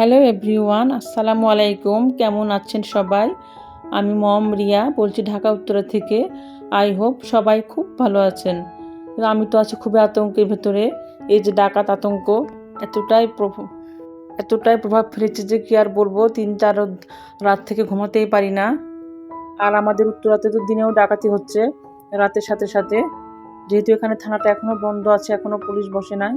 Hello everyone, আসসালামু আলাইকুম। কেমন আছেন সবাই? আমি মম রিয়া বলছি ঢাকা, উত্তরা থেকে। আই হোপ সবাই খুব ভালো আছেন। আমি তো আছি খুবই আতঙ্কের ভেতরে। এই যে ডাকাত আতঙ্ক, এতটাই এতটাই প্রভাব ফেলেছে যে কি আর বলব, তিন চার রাত থেকে ঘুমাতেই পারি না। আর আমাদের উত্তরাতে তো দিনেও ডাকাতি হচ্ছে, রাতের সাথে সাথে। যেহেতু এখানে থানাটা এখনও বন্ধ আছে এখনও পুলিশ বসে নাই,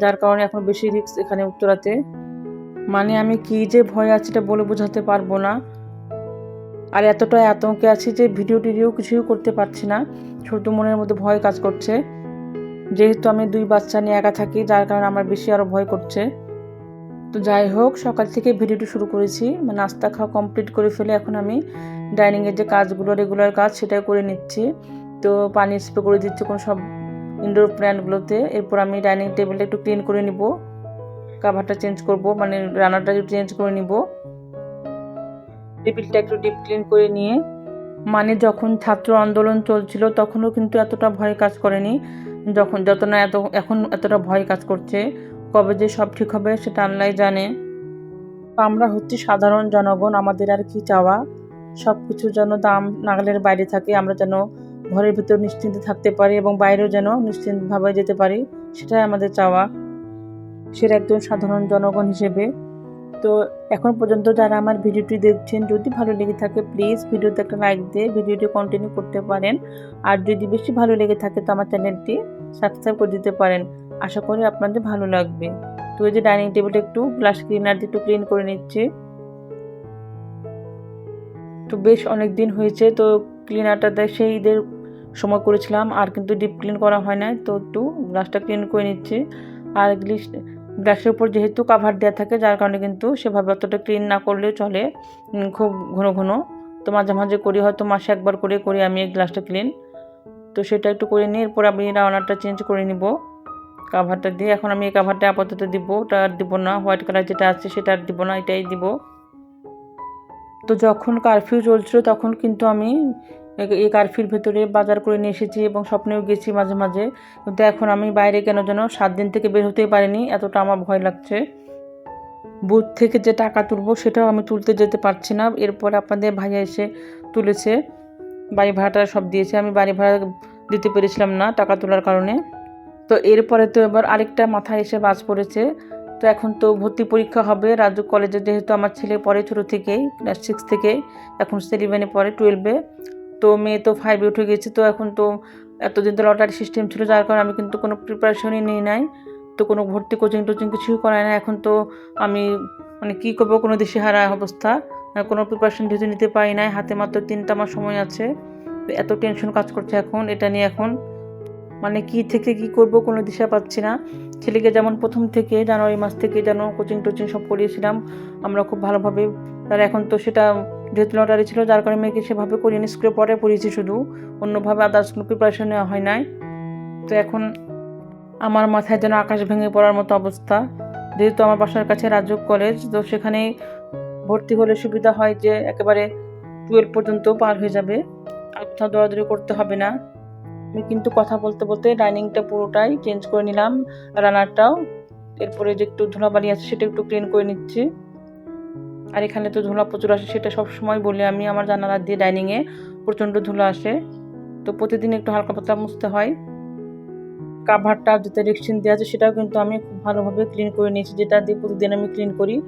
যার কারণে এখন বেশি রিস্ক এখানে উত্তরাতে। মানে আমি কি যে ভয় আছে এটা বলে বোঝাতে পারব না। আর এতটাই আতঙ্কে আছি যে ভিডিও টিডিও কিছুই করতে পারছি না। ছোট মনের মধ্যে ভয় কাজ করছে। যেহেতু আমি দুই বাচ্চা নিয়ে একা থাকি, যার কারণে আমার বেশি আরও ভয় করছে। তো যাই হোক, সকাল থেকে ভিডিওটি শুরু করেছি। মানে নাস্তা খাওয়া কমপ্লিট করে ফেলে এখন আমি ডাইনিংয়ের যে কাজগুলো রেগুলার কাজ সেটাই করে নিচ্ছি। তো পানি স্প্রে করে দিচ্ছি কোনো সব ইনডোর প্ল্যান্টগুলোতে এরপর আমি ডাইনিং টেবিলটা একটু ক্লিন করে নিব। কাভারটা চেঞ্জ করব মানে রান্নাটা চেঞ্জ করে নিব। টেবিলটা একটু ডিপ ক্লিন করে নিয়ে মানে যখন ছাত্র আন্দোলন চলছিল তখনও কিন্তু এতটা ভয় কাজ করেনি। যখন যত না এত, এখন এতটা ভয় কাজ করছে, কবে যে সব ঠিক হবে সেটা আল্লাহ জানে। আমরা হচ্ছে সাধারণ জনগণ, আমাদের আর কি চাওয়া? সব কিছু যেন দাম নাগালের বাইরে থাকে, আমরা যেন ঘরের ভিতর নিশ্চিন্তে থাকতে পারি এবং বাইরেও যেন নিশ্চিন্তভাবে যেতে পারি, সেটাই আমাদের চাওয়া। সেটা একজন সাধারণ জনগণ হিসেবে। তো এখন পর্যন্ত যারা আমার ভিডিওটি দেখছেন, যদি ভালো লেগে থাকে প্লিজ ভিডিওতে একটা লাইক দিয়ে ভিডিওটি কন্টিনিউ করতে পারেন। আর যদি বেশি ভালো লেগে থাকে, তো আমার চ্যানেলটি সাবস্ক্রাইব করে দিতে পারেন। আশা করি আপনাদের ভালো লাগবে। তো এই যে ডাইনিং টেবিলটা একটু গ্লাস ক্লিনার দিয়ে একটু ক্লিন করে নিচ্ছে। তো বেশ অনেক দিন হয়েছে, তো ক্লিনারটা সেই ঈদের সময় করেছিলাম, আর কিন্তু ডিপ ক্লিন করা হয় না তো একটু গ্লাসটা ক্লিন করে নিচ্ছে। আর গ্লিস গ্লাসের উপর যেহেতু কাভার দেওয়া থাকে, যার কারণে কিন্তু সেভাবে অতটা ক্লিন না করলেও চলে খুব ঘন ঘন। তো মাঝে মাঝে করি, হয়তো মাসে একবার করে, করি আমি এই গ্লাসটা ক্লিন তো সেটা একটু করে নিয়ে, এরপর আমি রাওনারটা চেঞ্জ করে নিব। কাভারটা দিয়ে এখন আমি এই কাভারটা আপাতত দিব। ওটা আর দিব না হোয়াইট কালার যেটা আছে সেটা আর দিব না, এটাই দিব। তো যখন কারফিউ চলছিল, তখন কিন্তু আমি এই কারফিউর ভেতরে বাজার করে নিয়ে এসেছি এবং স্বপ্নেও গেছি মাঝে মাঝে। কিন্তু এখন আমি বাইরে কেন যেন সাত দিন থেকে বের হতেই পারিনি, এতটা আমার ভয় লাগছে। বুথ থেকে যে টাকা তুলবো সেটাও আমি তুলতে যেতে পারছি না। এরপর আপনাদের ভাইয়া এসে তুলেছে, বাড়ি ভাড়াটা সব দিয়েছে। আমি বাড়ি ভাড়া দিতে পেরেছিলাম না টাকা তোলার কারণে। তো এরপরে তো এবার আরেকটা মাথায় এসে বাজ পড়েছে। তো এখন তো ভর্তি পরীক্ষা হবে। রাজু কলেজে যেহেতু আমার ছেলে পড়ে ছোটো থেকেই, ক্লাস সিক্স থেকে, এখন সেভেনে পড়ে টুয়েলভে তো মেয়ে তো ফাইভে উঠে গেছে, তো এখন তো এতদিন তো লটারি সিস্টেম ছিল, যার কারণে আমি কিন্তু কোনো প্রিপারেশনই নিই নাই, তো কোনো ভর্তি কোচিং টোচিং কিছুই করায় না এখন তো আমি মানে কী করব, কোনো দেশে হারা অবস্থা কোনো প্রিপারেশন যেহেতু নিতে পারি নাই, হাতে মাত্র তিনটা আমার সময় আছে এত টেনশন কাজ করছে এখন, এটা নিয়ে এখন মানে কি থেকে কি করব কোনো দিশা পাচ্ছি না, ছেলেকে যেমন প্রথম থেকে জানুয়ারি মাস থেকে যেন কোচিং টোচিং সব করিয়েছিলাম, আমরা খুব ভালোভাবে তার এখন তো সেটা যেহেতু লটারি ছিল, যার কারণে মেয়েকে সেভাবে করিয়ে স্কুলে পরে পড়িয়েছি শুধু। অন্যভাবে আদার্স কোনো প্রিপারেশন নেওয়া হয় নাই। তো এখন আমার মাথায় যেন আকাশ ভেঙে পড়ার মতো অবস্থা। যেহেতু আমার বাসার কাছে রাজ্য কলেজ তো সেখানে ভর্তি হলে সুবিধা হয় যে একেবারে টুয়েলভ পর্যন্ত পার হয়ে যাবে। আর কোথাও দৌড়াদৌড়ি করতে হবে না। আমি কিন্তু কথা বলতে বলতে ডাইনিংটা পুরোটাই চেঞ্জ করে নিলাম রানারটাও এরপরে যে একটু ধুলাবালি আছে, সেটা একটু ক্লিন করে নিচ্ছি। আর এখানে তো ধুলা প্রচুর আসে, সেটা সব সময় বলি আমি, আমার জানালা দিয়ে ডাইনিংয়ে প্রচণ্ড ধুলো আসে। তো প্রতিদিন একটু হালকা পাতলা মুছতে হয়। কাভারটা যেটা রেক্সিন দেওয়া আছে, সেটাও কিন্তু আমি খুব ভালোভাবে ক্লিন করে নিয়েছি। যেটা দিয়ে প্রতিদিন আমি ক্লিন করি,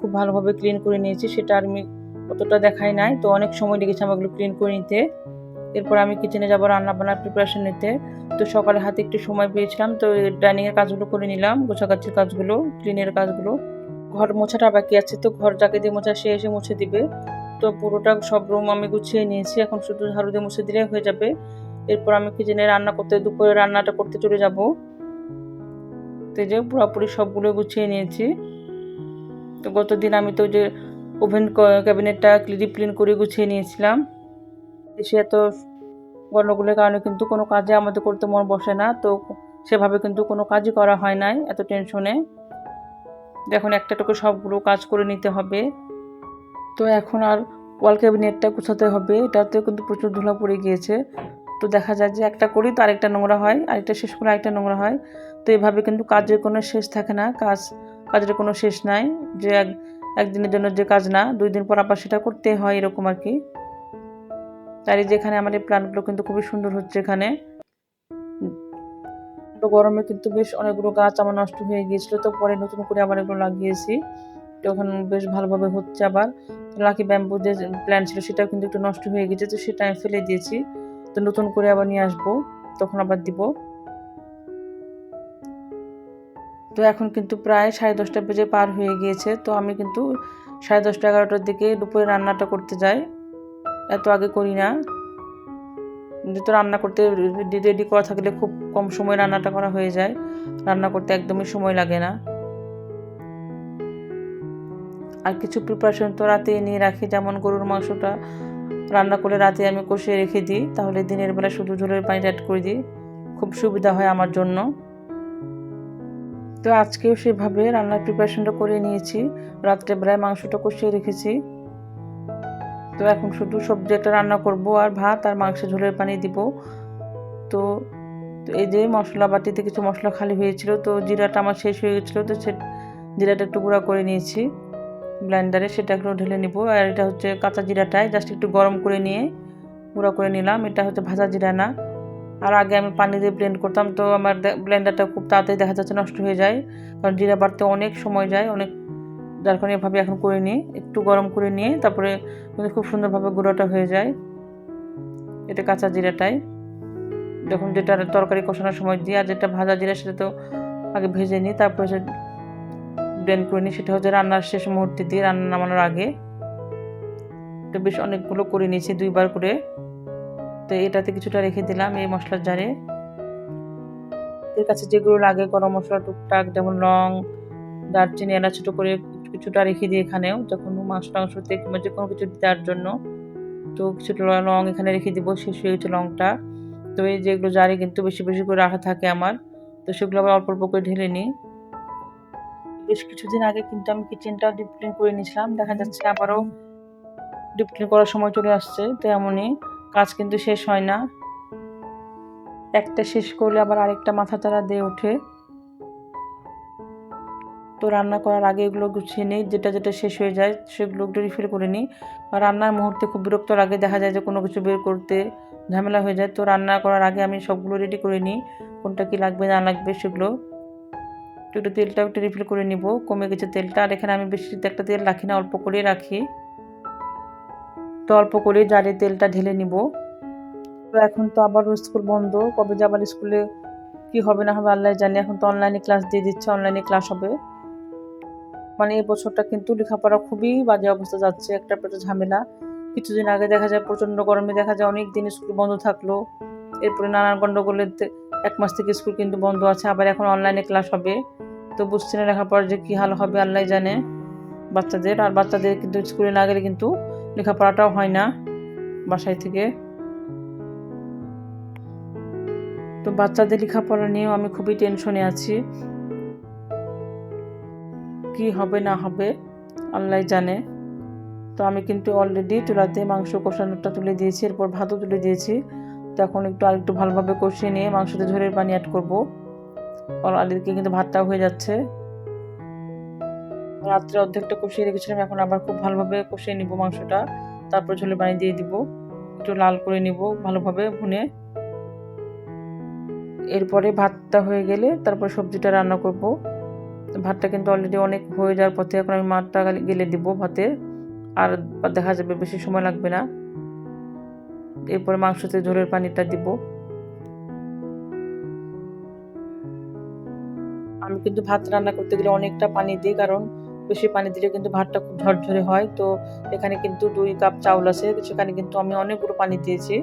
খুব ভালোভাবে ক্লিন করে নিয়েছি, সেটা আর আমি অতটা দেখাই নাই। তো অনেক সময় লেগেছে আমাগুলো ক্লিন করে নিতে। এরপর আমি কিচেনে যাব রান্না বান্নার প্রিপারেশন নিতে। তো সকালে হাতে একটু সময় পেয়েছিলাম, তো ডাইনিংয়ের কাজগুলো করে নিলাম, গোছাগাছির কাজগুলো ক্লিনের কাজগুলো। ঘর মোছাটা বাকি আছে, তো ঘর যাকে দিয়ে মোছা সে এসে মুছে দিবে। তো পুরোটা সব রুম আমি গুছিয়ে নিয়েছি, এখন শুধু ঝাড়ু দিয়ে মুছে দিলে হয়ে যাবে। এরপর আমি কিচেনে রান্না করতে, দুপুরে রান্নাটা করতে চলে যাব। তো যে পুরোপুরি সবগুলো গুছিয়ে নিয়েছি। তো গতদিন আমি তো যে ওভেন ক্যাবিনেটটা ডিপ ক্লিন করে গুছিয়ে নিয়েছিলাম। দেশে এত গণ্ডগোলের কারণে কিন্তু কোনো কাজে আমাদের করতে মন বসে না, তো সেভাবে কিন্তু কোনো কাজই করা হয় নাই, এত টেনশনে। এখন একটা টুকু সবগুলো কাজ করে নিতে হবে। তো এখন আর ওয়াল ক্যাবিনেটটা গুছাতে হবে। এটাতে কিন্তু প্রচুর ধুলা পড়ে গিয়েছে। তো দেখা যায় যে একটা করি তো আরেকটা নোংরা হয়, আরেকটা শেষ করে আরেকটা নোংরা হয়। তো এভাবে কিন্তু কাজের কোনো শেষ থাকে না। কাজ, কাজের কোনো শেষ নাই। যে এক, একদিনের জন্য যে কাজ না, দুই দিন পর আবার সেটা করতে হয় এরকম আর কি। তাই যেখানে আমার এই প্ল্যান্টগুলো কিন্তু খুবই সুন্দর হচ্ছে এখানে। গরমে কিন্তু বেশ অনেকগুলো গাছ আমার নষ্ট হয়ে গিয়েছিল। তো পরে নতুন করে আবার এগুলো লাগিয়েছি। তো এখন বেশ ভালোভাবে হচ্ছে আবার লাকি ব্যাম্বু যে প্ল্যান ছিল সেটাও কিন্তু একটু নষ্ট হয়ে গেছে তো সেটা আমি ফেলে দিয়েছি। তো নতুন করে আবার নিয়ে আসব, তখন আবার দিব। তো এখন কিন্তু প্রায় সাড়ে দশটা বেজে পার হয়ে গিয়েছে, তো আমি কিন্তু সাড়ে দশটা এগারোটার দিকে দুপুরে রান্নাটা করতে যাই। এত আগে করি না। যেহেতু রান্না করতে রেডি করা থাকলে খুব কম সময় রান্নাটা করা হয়ে যায়। রান্না করতে একদমই সময় লাগে না। আর কিছু প্রিপারেশন তো রাতে নিয়ে রাখি, যেমন গরুর মাংসটা রান্না করে রাতে আমি কষিয়ে রেখে দিই, তাহলে দিনের বেলা শুধু ঝোলের পানি অ্যাড করে দিই। খুব সুবিধা হয় আমার জন্য। তো আজকেও সেভাবে রান্নার প্রিপারেশনটা করে নিয়েছি। রাত্রেবেলায় মাংসটা কষিয়ে রেখেছি। তো এখন শুধু সবজি একটা রান্না করব আর ভাত আর মাংসের ঝোলের পানি দিব। তো এই যে মশলা বাটিতে কিছু মশলা খালি হয়েছিল, তো জিরাটা আমার শেষ হয়ে গেছিল, তো সে জিরাটা একটু গুঁড়া করে নিয়েছি। ব্লেন্ডারে সেটা একটু ঢেলে নিব। আর এটা হচ্ছে কাঁচা জিরাটাই, জাস্ট একটু গরম করে নিয়ে গুঁড়া করে নিলাম। এটা হচ্ছে ভাজা জিরা না। আর আগে আমি পানি দিয়ে ব্লেন্ড করতাম, তো আমার ব্লেন্ডারটা খুব তাড়াতাড়ি দেখা যাচ্ছে নষ্ট হয়ে যায়। কারণ জিরা বাড়তে অনেক সময় যায়, অনেক যার কারণে এভাবে এখন করে নিই, একটু গরম করে নিয়ে তারপরে খুব সুন্দরভাবে গুঁড়োটা হয়ে যায়। এটা কাঁচা জিরাটাই। যখন যেটা তরকারি কষানোর সময় দিই আর যেটা ভাজা জিরা সেটা তো আগে ভেজে নিই, তারপরে সে ব্লেন্ড করে নিই। সেটা হচ্ছে রান্নার শেষ মুহূর্তে দিয়ে রান্না নামানোর আগে। তো বেশ অনেকগুলো করে নিয়েছি দুইবার করে। তো এটাতে কিছুটা রেখে দিলাম এই মশলার জারে। এর কাছে যেগুলো লাগে গরম মশলা, টুকটাক যেমন লং, দারচিনি, এলাচ ছোটো করে কিছুটা রেখে দিই এখানেও যখন মাংস টাংসতে কিংবা যে কোনো কিছু দেওয়ার জন্য। তো কিছুটা লং এখানে রেখে দিব, শেষ হয়ে গেছে লংটা। তো এই যেগুলো জারে কিন্তু বেশি বেশি করে রাখা থাকে আমার। তো সেগুলো আবার অল্প অল্প করে ঢেলে নিই। বেশ কিছুদিন আগে কিন্তু আমি কিচেনটা ডিপ ক্লিন করে নিয়েছিলাম। দেখা যাচ্ছে আবারও ডিপ ক্লিন করার সময় চলে আসছে, তো এমনই। কাজ কিন্তু শেষ হয় না। একটা শেষ করলে আবার আরেকটা মাথা তারা দিয়ে ওঠে। তো রান্না করার আগে এগুলো গুছিয়ে নিই, যেটা যেটা শেষ হয়ে যায় সেগুলো রিফিল করে নিই। আর রান্নার মুহূর্তে খুব বিরক্ত লাগে, দেখা যায় যে কোনো কিছু বের করতে ঝামেলা হয়ে যায়। তো রান্না করার আগে আমি সবগুলো রেডি করে নিই, কোনটা কি লাগবে, না লাগবে সেগুলো। একটু একটু তেলটা একটু রিফিল করে নিব, কমে গেছে তেলটা। আর এখানে আমি বেশি একটা তেল রাখি না, অল্প করে রাখি। তো অল্প করে জারে তেলটা ঢেলে নিব। তো এখন তো আবার স্কুল বন্ধ, কবে যে আবার স্কুলে কি হবে না হবে আল্লাহ জানি। এখন তো অনলাইনে ক্লাস দিয়ে দিচ্ছে অনলাইনে ক্লাস হবে। মানে এই বছরটা কিন্তু লেখাপড়া খুবই বাজে অবস্থা যাচ্ছে, একটা পেটে ঝামেলা। কিছুদিন আগে দেখা যায় প্রচণ্ড গরমে দেখা যায় অনেক দিন স্কুল বন্ধ থাকল। এরপরে নানান গণ্ডগোলের এক মাস থেকে স্কুল কিন্তু বন্ধ আছে, আবার এখন অনলাইনে ক্লাস হবে। তো বুঝছি না লেখাপড়ার যে কী হাল হবে আল্লাহ জানে বাচ্চাদের। আর বাচ্চাদের কিন্তু স্কুলে না গেলে কিন্তু লেখাপড়াটাও হয় না বাসায় থেকে। তো বাচ্চাদের লেখাপড়া নিয়েও আমি খুবই টেনশনে আছি। কি হবে না হবে, আল্লাহ জানে। তো আমি কিন্তু অলরেডি চুলাতে মাংস কষানোটা তুলে দিয়েছি, এরপর ভাতও তুলে দিয়েছি। তখন একটু আর একটু ভালোভাবে কষিয়ে নিয়ে মাংসতে ঝোলের পানি অ্যাড করব। আলিদিকে কিন্তু ভাতটাও হয়ে যাচ্ছে। রাত্রে অর্ধেকটা কষিয়ে রেখেছিলাম, এখন আবার খুব ভালোভাবে কষিয়ে নিব মাংসটা। তারপর ঝোলের পানি দিয়ে দিব। একটু লাল করে নিব ভালোভাবে ভুনে। এরপরে ভাতটা হয়ে গেলে তারপর সবজিটা রান্না করব। ভাতটা কিন্তু অলরেডি অনেক হয়ে যাওয়ার পথে এখন আমি মাঠটা গেলে দিব ভাতে আর দেখা যাবে বেশি সময় লাগবে না। এরপরে মাংসতে ঝোলের পানিটা দিব। আমি কিন্তু ভাত রান্না করতে গেলে অনেকটা পানি দিই, কারণ বেশি পানি দিলে কিন্তু ভাতটা খুব ঝরঝরে হয়। তো এখানে কিন্তু দুই কাপ চাউল আছে, সেখানে কিন্তু আমি অনেকগুলো পানি দিয়েছি।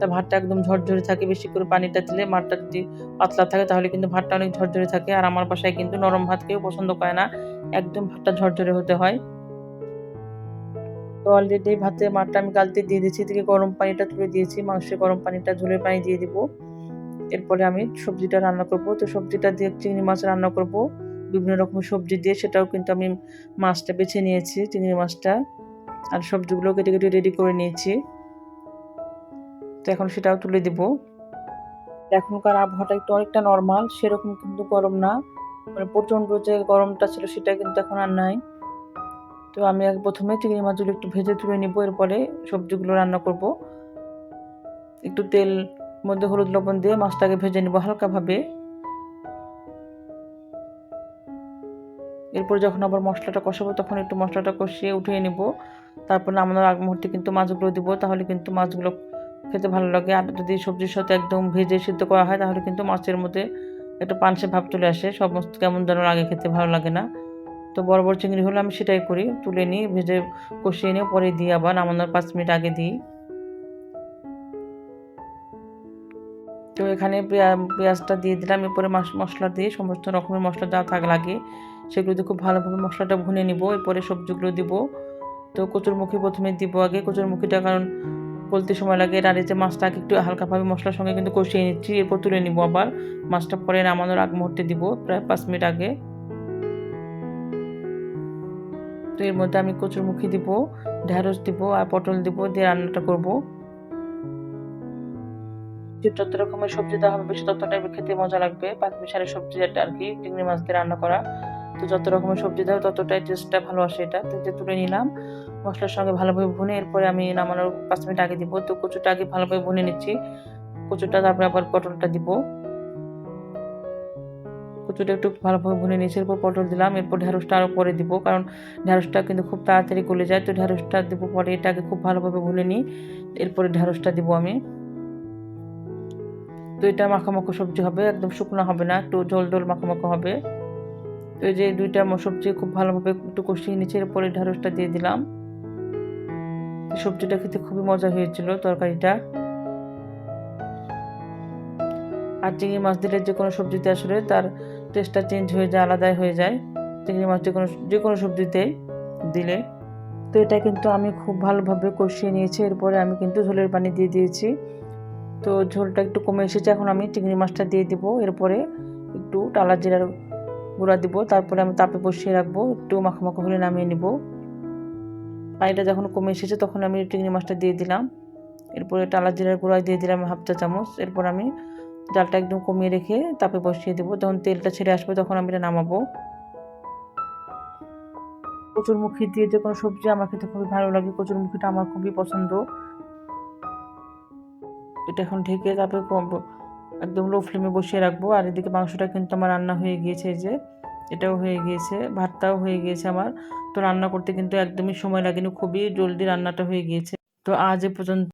তা ভাতটা একদম ঝরঝরে থাকে, বেশি করে পানিটা দিলে ভাতটা যদি পাতলা থাকে তাহলে কিন্তু ভাতটা অনেক ঝরঝরে থাকে। আর আমার বাসায় কিন্তু নরম ভাত কেউ পছন্দ করে না, একদম ভাতটা ঝরঝরে হতে হয়। তো অলরেডি ভাতে মাঠটা আমি গালতে দিয়ে দিয়েছি থেকে গরম পানিটা তুলে দিয়েছি, মাংসের গরম পানিটা, ঝোলের পানি দিয়ে দিব। এরপরে আমি সবজিটা রান্না করব, তো সবজিটা দিয়ে চিংড়ি মাছ রান্না করব। বিভিন্ন রকম সবজি দিয়ে সেটাও কিন্তু আমি মাছটা বেছে নিয়েছি, চিংড়ি মাছটা। আর সবজিগুলো কেটে কেটে রেডি করে নিয়েছি। এখন সেটাও তুলে দিব। এখনকার আবহাওয়াটা একটু অনেকটা নর্মাল সেরকম কিন্তু গরম না। মানে প্রচণ্ড যে গরমটা ছিল সেটা কিন্তু এখন আর নাই। তো আমি প্রথমে চিংড়ি মাছগুলো একটু ভেজে তুলে নিব, এরপরে সবজিগুলো রান্না করব। একটু তেল মধ্যে হলুদ লবণ দিয়ে মাছটাকে ভেজে নিব হালকাভাবে। এরপর যখন আবার মশলাটা কষাবো তখন একটু মশলাটা কষিয়ে উঠিয়ে নিব। তারপর নামানোর আগ মুহূর্তে কিন্তু মাছগুলো দিব, তাহলে কিন্তু মাছগুলো খেতে ভালো লাগে। আর যদি সবজির সাথে একদম ভেজে সিদ্ধ করা হয়, তাহলে কিন্তু মাছের মধ্যে একটা পানসে ভাব চলে আসে। সমস্ত কেমন যেন লাগে খেতে, ভালো লাগে না। তো বড় বড় চিংড়ি হলে আমি সেটাই করি। তুলে নিই ভেজে কষিয়ে নিয়ে পরে দিই আবার। নামানোর পাঁচ মিনিট আগে দিই। তো এখানে পেঁয়াজটা দিয়ে দিলাম। এরপরে মশলা দিয়ে সমস্ত রকমের মশলা যা থাক লাগে, সেগুলো দিয়ে খুব ভালোভাবে মশলাটা ভুনে নিব। এরপরে সবজিগুলো দিব। তো কচুরমুখী প্রথমে দিব আগে। কচুরমুখীটা কারণ বলতে সময় লাগে আর এই যে মাছটা আগে একটু হালকাভাবে মশলার সঙ্গে কিন্তু কষিয়ে নিচ্ছি, এরপর তুলে নিব আবার। মাছটা পরে নামানোর আগ মুহূর্তে দিব, প্রায় পাঁচ মিনিট আগে। তো এর মধ্যে আমি কচুরমুখী দিব ঢ্যাঁড়স দিব আর পটল দিব, দিয়ে রান্নাটা করব। যত রকমের সবজি দেওয়া হবে, বেশি ততটাই খেতে মজা লাগবে। পাঁচ সারের সবজি আর কি, চিংড়ি মাছ দিয়ে রান্না করা। তো যত রকমের সবজি দেওয়া ততটাই টেস্টটা ভালো আসে এটা। তো যে তুলে নিলাম, মশলার সঙ্গে ভালোভাবে ভুনে এরপরে আমি নামানোর পাঁচ মিনিট আগে দিব। তো কচুটা আগে ভালোভাবে ভুনে নিচ্ছি। কচুটা তারপরে আবার পটলটা দিব। কচুটা একটু ভালোভাবে ভুনে নিয়েছি, এরপর পটল দিলাম। এরপর ঢ্যাঁড়সটা আরও পরে দিব, কারণ ঢ্যাঁড়সটা কিন্তু খুব তাড়াতাড়ি গলে যায়। তো ঢ্যাঁড়সটা দিব পরে এটাকে খুব ভালোভাবে ভুনে নিই। এরপরে ঢ্যাঁড়সটা দিব আমি। তো এটা মাখামাখো সবজি হবে, একদম শুকনো হবে না, একটু জল জল মাখামাখো হবে। তো এই যে দুইটা সবজি খুব ভালোভাবে একটু কষিয়ে নিচে এরপরে ঢ্যাঁড়সটা দিয়ে দিলাম। সবজিটা খেতে খুবই মজা হয়েছিল তরকারিটা। আর চিংড়ি মাছ দিলে যে কোনো সবজিতে আসলে তার টেস্টটা চেঞ্জ হয়ে যায়, আলাদাই হয়ে যায়। চিংড়ি মাছ যে কোনো যে কোনো সবজিতে দিলে। তো এটা কিন্তু আমি খুব ভালোভাবে কষিয়ে নিয়েছি, এরপরে আমি কিন্তু ঝোলের পানি দিয়ে দিয়েছি। তো ঝোলটা একটু কমে এসেছে, এখন আমি চিংড়ি মাছটা দিয়ে দিব। এরপরে একটু টালা জিরার গুঁড়া দিব, তারপরে আমি তাপে বসিয়ে রাখব, একটু মাখামাখা হলে নামিয়ে নিব। পানিটা যখন কমে এসেছে তখন আমি চিংড়ি মাছটা দিয়ে দিলাম। এরপরে টালা জিরার গুঁড়া দিয়ে দিলাম হাফ চা চামচ। এরপর আমি জালটা একদম কমিয়ে রেখে তাপে বসিয়ে দেবো। যখন তেলটা ছেড়ে আসবে তখন আমি এটা নামাবো। কচুরমুখী দিয়ে যে কোনো সবজি আমার খেতে খুবই ভালো লাগে। কচুরমুখীটা আমার খুবই পছন্দ। এটা এখন ঢেকে তারপরে একদম লো ফ্লেমে বসিয়ে রাখব। আর এদিকে মাংসটা কিন্তু আমার রান্না হয়ে গিয়েছে যে, এটাও হয়ে গিয়েছে, ভাতটাও হয়ে গিয়েছে আমার। তো রান্না করতে কিন্তু একদমই সময় লাগেনি, খুবই জলদি রান্নাটা হয়ে গিয়েছে। তো আজ এ পর্যন্ত